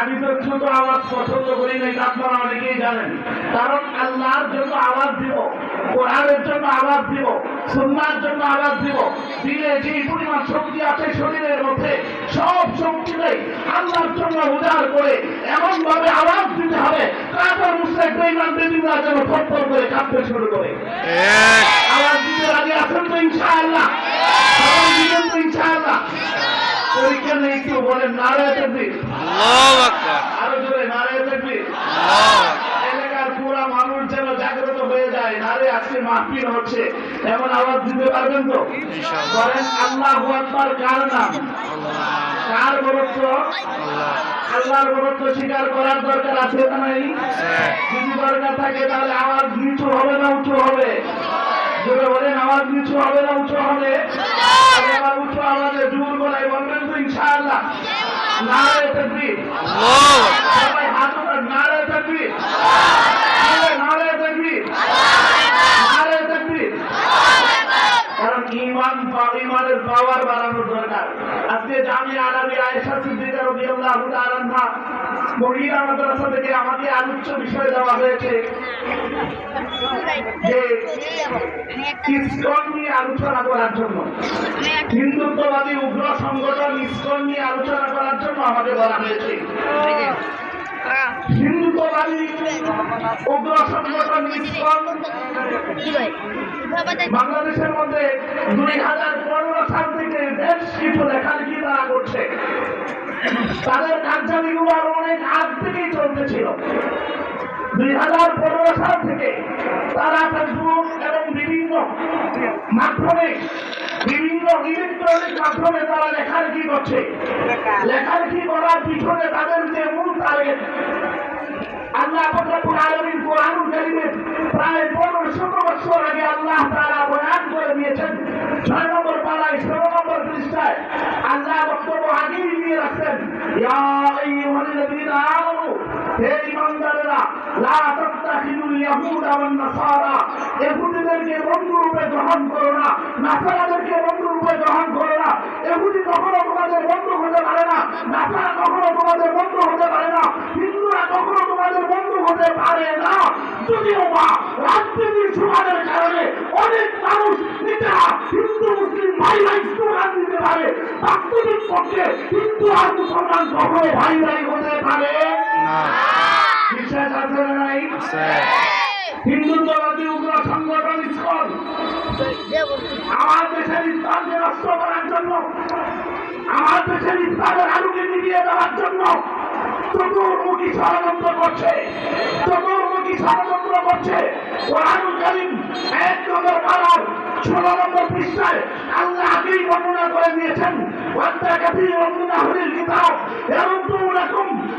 আমি তো ছোট আওয়াজ পছন্দ করি না এটা আপনারা অনেকেই জানেন। কারণ আল্লাহর জন্য আওয়াজ দিব, কোরআনের জন্য আওয়াজ দিব সুন্নার জন্য আওয়াজ দিব। দিলে যে পরিমাণ শক্তি আছে শরীরের মধ্যে, সব শক্তিটাই আল্লাহর জন্য উজাড় করে এমন ভাবে আওয়াজ দিতে হবে কাপড় মুসলিম বেইমান বেদিনরা যেন থরথর করে কাঁপতে শুরু করে আওয়াজ দিতে রাজি আছেন তো ইনশাআল্লাহ আওয়াজ দিবেন তো ইনশাআল্লাহ নেই কেউ বলেন নারায় তকবীর আরও জোরে নারায় তকবীর এলাকার পুরা মানুষ যেন জাগ্রত হয়ে যায় নারে আজকে মাহফিল হচ্ছে। এমন আওয়াজ দিতে পারবেন তো। বলেন আল্লাহ আকবার কার নাম? কার বরত্ব? আল্লাহর বরত্ব স্বীকার করার দরকার আছে না নাই। যদি দরকার থাকে তাহলে আওয়াজ নিচু হবে না উঁচু হবে? জোরে বলেন আওয়াজ নিচু হবে না উঁচু হবে আগে আবার উঁচু আওয়াজে জোর গলায় বলবেন তো ইনশাআল্লাহ নারে তকবীর আল্লাহু। আকবার সবাই হাত উঠান নারে তকবীর নারে তকবীর নারে তকবীর কারণ ইমান পা- ইমানের পাওয়ার বাড়ানোর দরকার। আজকে জামিয়া আরবি আয়েশা সিদ্দিকা রাদিয়াল্লাহু তাআলা মহিলা মাদ্রাসা থেকে আমাকে আলোচ্য বিষয় দেওয়া হয়েছে যে ইসকন নিয়ে আলোচনা করার জন্য। হিন্দুত্ববাদী উগ্র সংগঠন ইসকন আমাকে বলা হয়েছে। বাংলাদেশের মধ্যে দুই হাজার পনেরো সাল থেকে বেশ কিছু লেখালেখি তারা করছে? তাদের কার্যাবলীগুলো আরও অনেক আগ থেকেই চলতেছিল। দুই হাজার পনেরো সাল থেকে তারা ফেসবুক এবং বিভিন্ন মাধ্যমে বিভিন্ন ইলেকট্রনিক মাধ্যমে তারা লেখালেখি করছে? লেখালেখি করার পিছনে তাদের যে মূল টার্গেট আল্লাহ ফকরাবুল আলমিন কোরআনুল কারিমের প্রায় পনেরোশত বছর আগে আল্লাহ তারা বয়ান করে দিয়েছেন ছয় নম্বর পাড়ায় ষোলো নম্বর পৃষ্ঠায়। আল্লাহ বক্তব্য আগেই নিয়ে রাখছেন আইয়ুহাল্লাযীনা আমানু হে ঈমানদারেরা লা তাত্তাখিযুল ইয়াহুদা ওয়ান নাসারা ইহুদিদেরকে বন্ধু গ্রহণ করো না। নাসারাদেরকে বন্ধু রূপে গ্রহণ করো না। ইহুদি কখনো তোমাদের বন্ধু হতে পারে না। নাসারা কখনো তোমাদের বন্ধু হতে পারে না। হিন্দুরা কখনো তোমাদের বন্ধু হতে পারে না। যদিও বা রাজনীতির সুবাদের কারণে অনেক মানুষ নিজেরা হিন্দু মুসলিম ভাই ভাই স্লোগান দিতে পারে। বাস্তবিক পক্ষে হিন্দু আর মুসলমান কখনো ভাই ভাই হতে পারে না। বিশ্বাস আছে না নাই? হিন্দুত্ববাদী উগ্র সংগঠন ইস্কন। আমার দেশের ইসলামকে জন্য, আমার দেশের ইসলামের আলুকে নিভিয়ে দেওয়ার জন্য চতুর্মুখী ষড়যন্ত্র করছে চতুর্মুখী ষড়যন্ত্র করছে। কোরআনুল কারীম এক নম্বর পাড়ার ষোলো নম্বর পৃষ্ঠায় আগেই বর্ণনা করে দিয়েছেন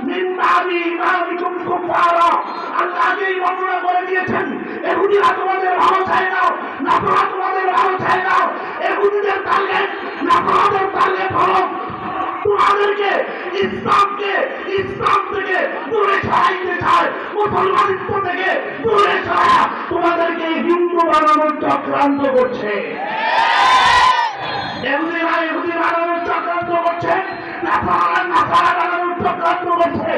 মিন বাদি ইমানিকুম কুফারা আল্লাহ আগেই বর্ণনা করে দিয়েছেন, এহুদিরা তোমাদের ভালো চায় না নাসারা তোমাদের ভালো চায় না এহুদিদের টার্গেট নাসারাদের টার্গেট হলো তোমাদেরকে ইসলামকে, ইসলাম থেকে দূরে সরাইতে চায় মুসলমানিত্ব থেকে দূরে সরায় তোমাদেরকে হিন্দু বানানোর চক্রান্ত করছে। এহুদিরা এহুদি বানানোর চক্রান্ত করছে। নাসারা নাসারা বানানোর চক্রান্ত করছে।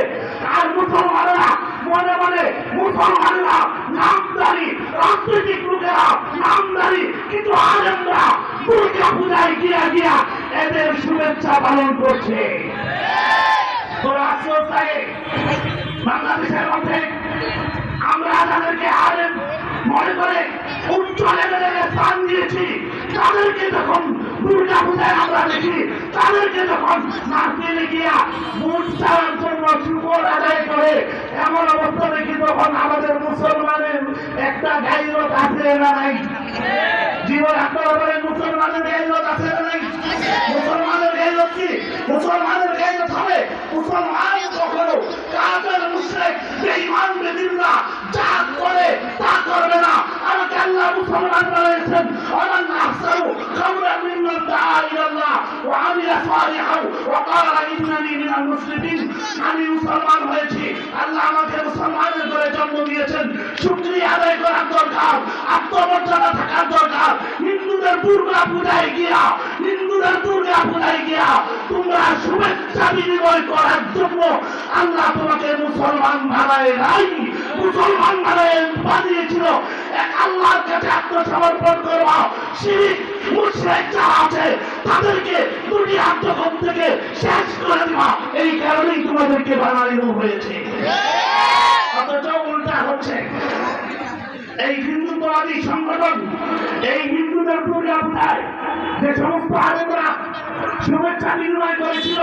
আর মুসলমানেরা মনে মনে মুসলমানেরা নামদারি রাজনৈতিক লোকেরা নামদারি কিন্তু আলেমরা দুর্গা পূজায় গিয়া গিয়া এদের শুভেচ্ছা পালন করছে। বাংলাদেশের মধ্যে আমরা আলেম মনে করে উচ্চ লেভেলের স্থান দিয়েছি। তাদেরকে যখন দুর্গা পূজায় আমরা দেখি, তাদেরকে যখন গিয়া মুঠ ছাড়ার জন্য আদায় করে, এমন অবস্থা দেখি তখন আমাদের মুসলমানের একটা গাইরত আছে না নাই? জীবন আপনারা মুসলমানের গাইরত আছে না নাই? কি মুসলমানের গায়ে ধরে মুসলমান কখনো কাফের, মুশরিক, বেঈমান, বেদিনরা যা করে তা করবে না। আমাকে আল্লাহ মুসলমান বানিয়েছেন আমার নাফসাহু খামরা মিম্মান দাআ ওয়া আমিলা সালিহান ওয়া ক্বালা ইন্নানি মিনাল মুসলিমিন। আমি মুসলমান হয়েছি। আল্লাহ আমাকে মুসলমানের করে জন্ম দিয়েছেন। শুকরিয়া আদায় করার দরকার, আত্মমর্যাদা থাকার দরকার। হিন্দুদের দুর্গা পূজায় গিয়া, হিন্দুদের দুর্গা পূজায় তোমরা শুভেচ্ছা বিনিময় করার জন্য আল্লাহ তোমাকে মুসলমান বানায় নাই। মুসলমান বানায় বানিয়েছিল। এক আল্লাহর কাছে আত্মসমর্পণ করবা। শিরিক, মুশরিক যারা আছে, তাদেরকে দুনিয়া জগৎ থেকে শেষ করে দিবা। এই কারণেই তোমাদেরকে বানানো হয়েছে। অথচ উল্টা হচ্ছে। এই হিন্দুত্ববাদী সংগঠন, এই হিন্দুদের দুর্গা পূজায় যে সমস্ত আলেমরা শুভেচ্ছা নির্ণয় করেছিল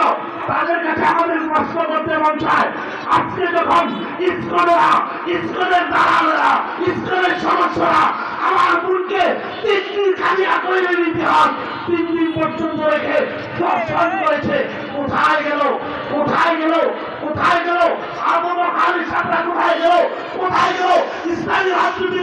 তাদের কাছে আমাদের প্রশ্ন করতে মন চায়। আজকে যখন ইস্কনেরা, ইস্কনের দালালেরা, ইস্কনের সদস্যরা আমার বোনকে তিন দিন খাজিরা করে নিতে হয়, তিন দিন পর্যন্ত রেখে দর্শন করেছে। কোথায় গেল? কোথায় গেল? কোথায় গেল? আবু বকর সাহেবরা কোথায় গেল? কোথায় গেল? ইসলামী রাজনীতি